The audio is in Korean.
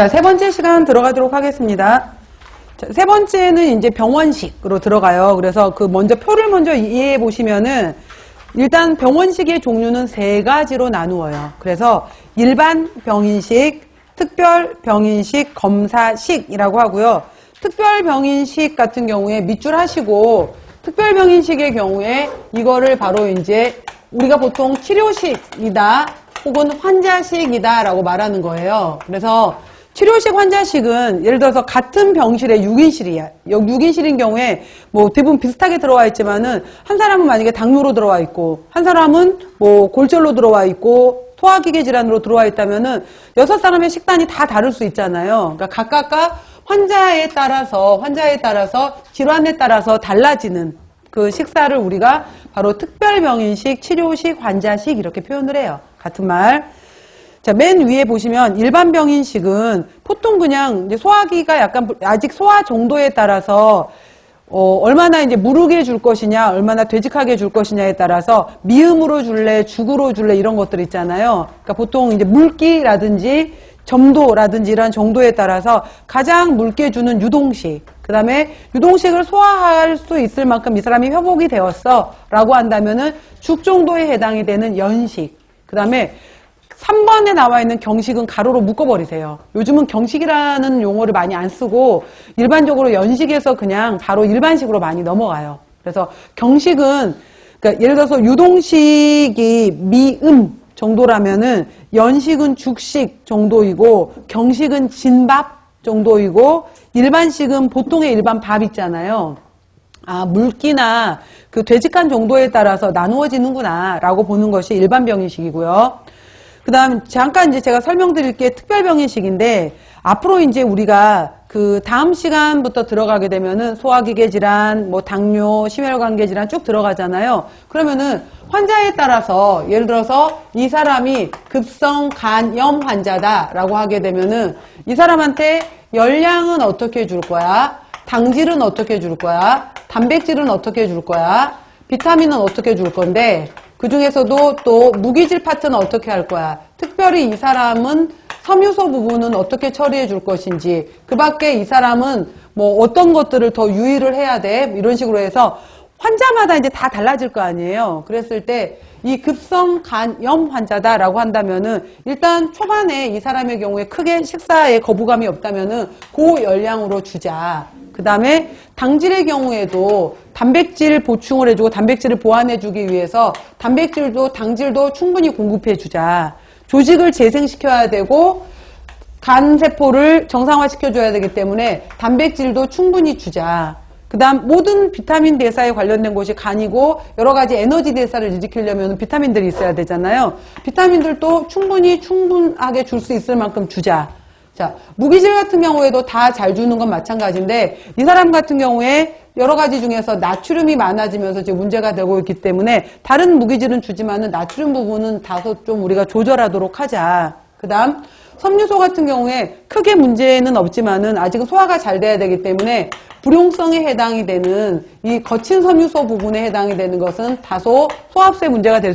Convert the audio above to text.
자, 세 번째 시간 들어가도록 하겠습니다. 자, 세 번째는 이제 병원식으로 들어가요. 그래서 그 먼저 표를 먼저 이해해 보시면은 일단 병원식의 종류는 세 가지로 나누어요. 그래서 일반 병인식, 특별 병인식, 검사식이라고 하고요. 특별 병인식 같은 경우에 밑줄 하시고 특별 병인식의 경우에 이거를 바로 이제 우리가 보통 치료식이다 혹은 환자식이다 라고 말하는 거예요. 그래서 치료식 환자식은 예를 들어서 같은 병실에 6인실이야. 여기 6인실인 경우에 뭐 대부분 비슷하게 들어와 있지만은 한 사람은 만약에 당뇨로 들어와 있고 한 사람은 뭐 골절로 들어와 있고 소화기계 질환으로 들어와 있다면은 여섯 사람의 식단이 다 다를 수 있잖아요. 그러니까 각각각 환자에 따라서 환자에 따라서 질환에 따라서 달라지는 그 식사를 우리가 바로 특별병인식, 치료식, 환자식 이렇게 표현을 해요. 같은 말. 자, 맨 위에 보시면 일반 병인식은 보통 그냥 소화기가 약간 아직 소화 정도에 따라서 어, 얼마나 이제 무르게 줄 것이냐, 얼마나 되직하게 줄 것이냐에 따라서 미음으로 줄래, 죽으로 줄래 이런 것들 있잖아요. 그러니까 보통 이제 물기라든지 점도라든지 이런 정도에 따라서 가장 묽게 주는 유동식, 그 다음에 유동식을 소화할 수 있을 만큼 이 사람이 회복이 되었어 라고 한다면은 죽 정도에 해당이 되는 연식, 그 다음에 3번에 나와 있는 경식은 가로로 묶어버리세요. 요즘은 경식이라는 용어를 많이 안 쓰고 일반적으로 연식에서 그냥 바로 일반식으로 많이 넘어가요. 그래서 경식은 그러니까 예를 들어서 유동식이 미음 정도라면은 연식은 죽식 정도이고 경식은 진밥 정도이고 일반식은 보통의 일반 밥 있잖아요. 아, 물기나 그 되직한 정도에 따라서 나누어지는구나 라고 보는 것이 일반 병인식이고요. 그 다음 잠깐 이제 제가 설명드릴 게 특별병인식인데 앞으로 이제 우리가 그 다음 시간부터 들어가게 되면은 소화기계 질환, 뭐 당뇨, 심혈관계 질환 쭉 들어가잖아요. 그러면은 환자에 따라서 예를 들어서 이 사람이 급성 간염 환자다라고 하게 되면은 이 사람한테 열량은 어떻게 줄 거야? 당질은 어떻게 줄 거야? 단백질은 어떻게 줄 거야? 비타민은 어떻게 줄 건데 그 중에서도 또 무기질 파트는 어떻게 할 거야? 특별히 이 사람은 섬유소 부분은 어떻게 처리해 줄 것인지, 그 밖에 이 사람은 뭐 어떤 것들을 더 유의를 해야 돼? 이런 식으로 해서 환자마다 이제 다 달라질 거 아니에요. 그랬을 때 이 급성 간염 환자다라고 한다면은 일단 초반에 이 사람의 경우에 크게 식사에 거부감이 없다면은 고열량으로 주자. 그 다음에 당질의 경우에도 단백질 보충을 해주고 단백질을 보완해주기 위해서 단백질도 당질도 충분히 공급해주자. 조직을 재생시켜야 되고 간세포를 정상화시켜줘야 되기 때문에 단백질도 충분히 주자. 그 다음 모든 비타민 대사에 관련된 곳이 간이고 여러 가지 에너지 대사를 일으키려면 비타민들이 있어야 되잖아요. 비타민들도 충분히 충분하게 줄 수 있을 만큼 주자. 자, 무기질 같은 경우에도 다 잘 주는 건 마찬가지인데 이 사람 같은 경우에 여러 가지 중에서 나트륨이 많아지면서 지금 문제가 되고 있기 때문에 다른 무기질은 주지만은 나트륨 부분은 다소 좀 우리가 조절하도록 하자. 그 다음 섬유소 같은 경우에 크게 문제는 없지만은 아직은 소화가 잘 돼야 되기 때문에 불용성에 해당이 되는 이 거친 섬유소 부분에 해당이 되는 것은 다소 소합세 문제가 될